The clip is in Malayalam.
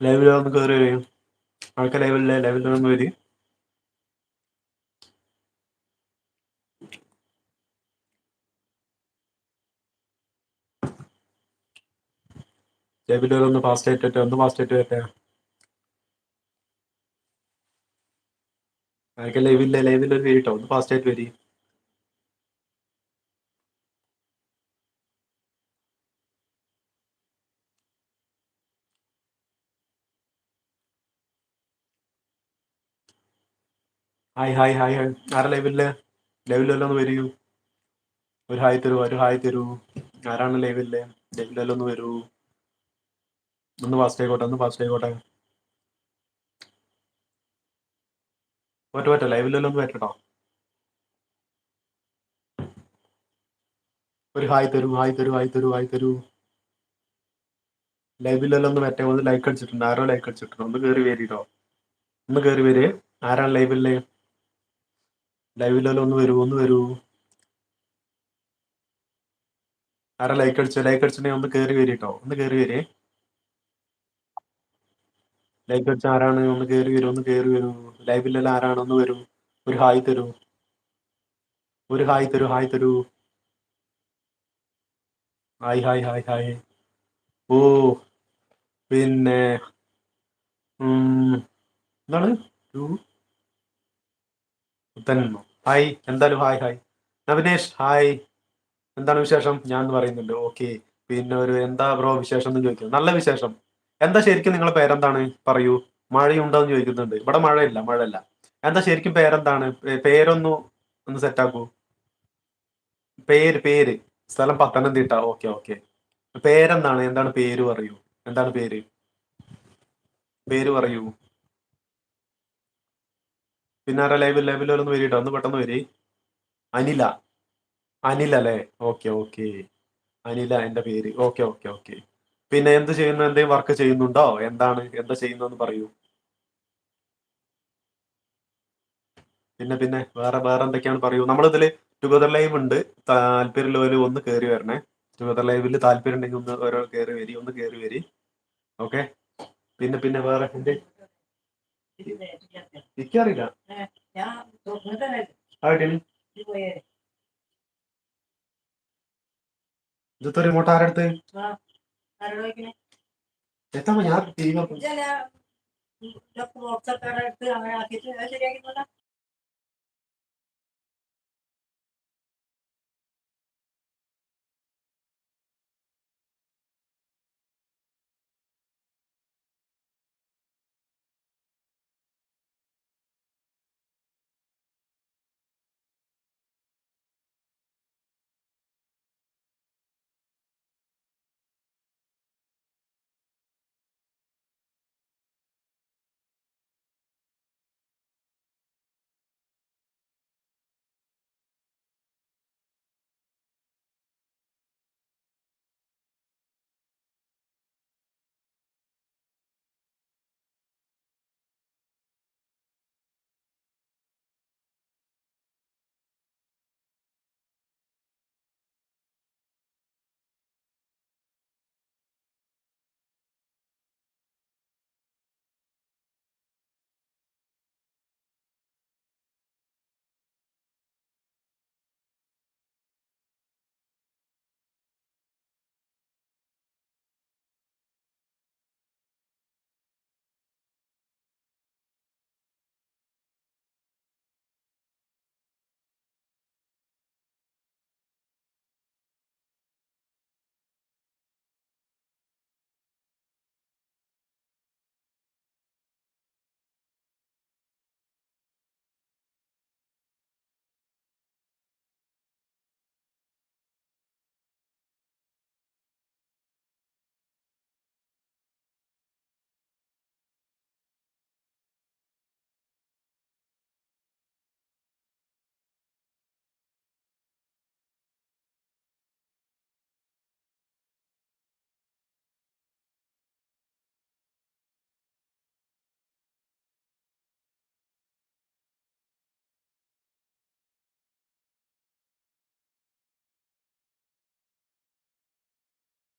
ലൈവിൽ ഒന്ന് കയറി വരും ആൾക്കാർ ലൈവിലെ ലൈവിൽ ഒന്ന് വരും ലൈവിൽ ഒന്ന് ഫാസ്റ്റ് ആയിട്ട് വരട്ടെ ഒന്ന് ഫാസ്റ്റ് ആയിട്ട് വരട്ടെ. ആൾക്കാർ ലൈവില്ല ലൈവിൽ ഒരു വരിട്ടോ ഒന്ന് ഫാസ്റ്റ് ആയിട്ട് വരി. Hi hi hi hi. ആരാ ലൈവില്ലേ ലൈവിലെല്ലാം ഒന്ന് വരൂ. ഒരു ഹായ് തരൂ ഒരു ഹായ് തരൂ. ആരാണ് ലൈവില്ലേ ലൈവിലെല്ലാം ഒന്ന് വരൂ. ഒന്ന് ഫാസ്റ്റ് ആയിക്കോട്ടെ ഒന്ന് ഫാസ്റ്റ് ആയിക്കോട്ടെ. പറ്റ പറ്റ. ലൈവിലെല്ലാം ഒന്ന് പറ്റട്ടോ ഒരു ഹായ് തരൂ ഹായ് തരൂ ഹായ് തരൂ ഹായ് തരൂ. ലൈവിലെല്ലാം ഒന്ന് പറ്റേ ഒന്ന് ലൈക്ക് അടിച്ചിട്ടുണ്ട്. ആരോ ലൈക്ക് അടിച്ചിട്ടുണ്ട്. ഒന്ന് കയറി വരിട്ടോ ഒന്ന് കയറി വരെ. ആരാണ് ലൈവില്ലേ ലൈവിലെല്ലാം ഒന്ന് വരൂ ഒന്ന് വരൂ. ആരാ ലൈക്ക് അടിച്ചു? ലൈക്ക് അടിച്ചിട്ടുണ്ടെങ്കിൽ ഒന്ന് കയറി വരിട്ടോ ഒന്ന് കയറി വരേ. ലൈക്ക് അടിച്ച ആരാണ്? ഒന്ന് കയറി വരൂ ഒന്ന് കയറി വരൂ. ലൈവില്ലല്ലോ ആരാണ്? ഒന്ന് വരൂ. ഒരു ഹായ് തരൂ. ഒരു ഹായ് തരൂ ഹായ് തരൂ. Hi hi hi hi. ഓ പിന്നെ എന്താണ്? പുത്തനെന്നോ ഹായ് എന്തായാലും ഹായ് ഹായ് നവനേഷ് ഹായ് എന്താണ് വിശേഷം? ഞാൻ പറയുന്നുണ്ട് ഓക്കെ പിന്നെ ഒരു എന്താ ബ്രോ വിശേഷം എന്ന് ചോദിക്കുന്നു നല്ല വിശേഷം. എന്താ ശരിക്കും നിങ്ങളെ പേരെന്താണ്? പറയൂ. മഴയുണ്ടോ എന്ന് ചോദിക്കുന്നുണ്ട്. ഇവിടെ മഴയില്ല മഴയില്ല. എന്താ ശരിക്കും പേരെന്താണ്? പേരൊന്നു ഒന്ന് സെറ്റാക്കൂ പേര് പേര്. സ്ഥലം പത്തനംതിട്ട. ഓക്കെ ഓക്കെ പേരെന്താണ്? എന്താണ് പേര് പറയൂ. എന്താണ് പേര്? പേര് പറയൂ. പിന്നെ ആരാ ലൈവ് ലൈവിൽ ഒന്ന് വരിട്ടോ ഒന്ന് പെട്ടെന്ന് വരി. അനില. അനില അല്ലേ? ഓക്കെ ഓക്കെ അനില എന്റെ പേര്. ഓക്കെ ഓക്കെ ഓക്കെ പിന്നെ എന്ത് ചെയ്യുന്നു? എന്തെങ്കിലും വർക്ക് ചെയ്യുന്നുണ്ടോ? എന്താണ്? എന്താ ചെയ്യുന്നതെന്ന് പറയൂ. പിന്നെ പിന്നെ വേറെ വേറെ എന്തൊക്കെയാണ് പറയൂ? നമ്മളിതിൽ ടുഗദർ ലൈവ് ഉണ്ട്. താല്പര്യമുള്ളവര് ഒന്ന് കയറി വരണേ. ടുഗദർ ലൈവിൽ താല്പര്യം ഉണ്ടെങ്കിൽ ഒന്ന് ഓരോ കയറി വരി ഒന്ന് കയറി വരി. ഓക്കെ പിന്നെ പിന്നെ വേറെ എന്ത്? എനിക്കറിയില്ല ആയിട്ടില്ല ഇതൊക്കെ റിമോട്ട് ആരെടുത്ത് എത്താ ഞാൻ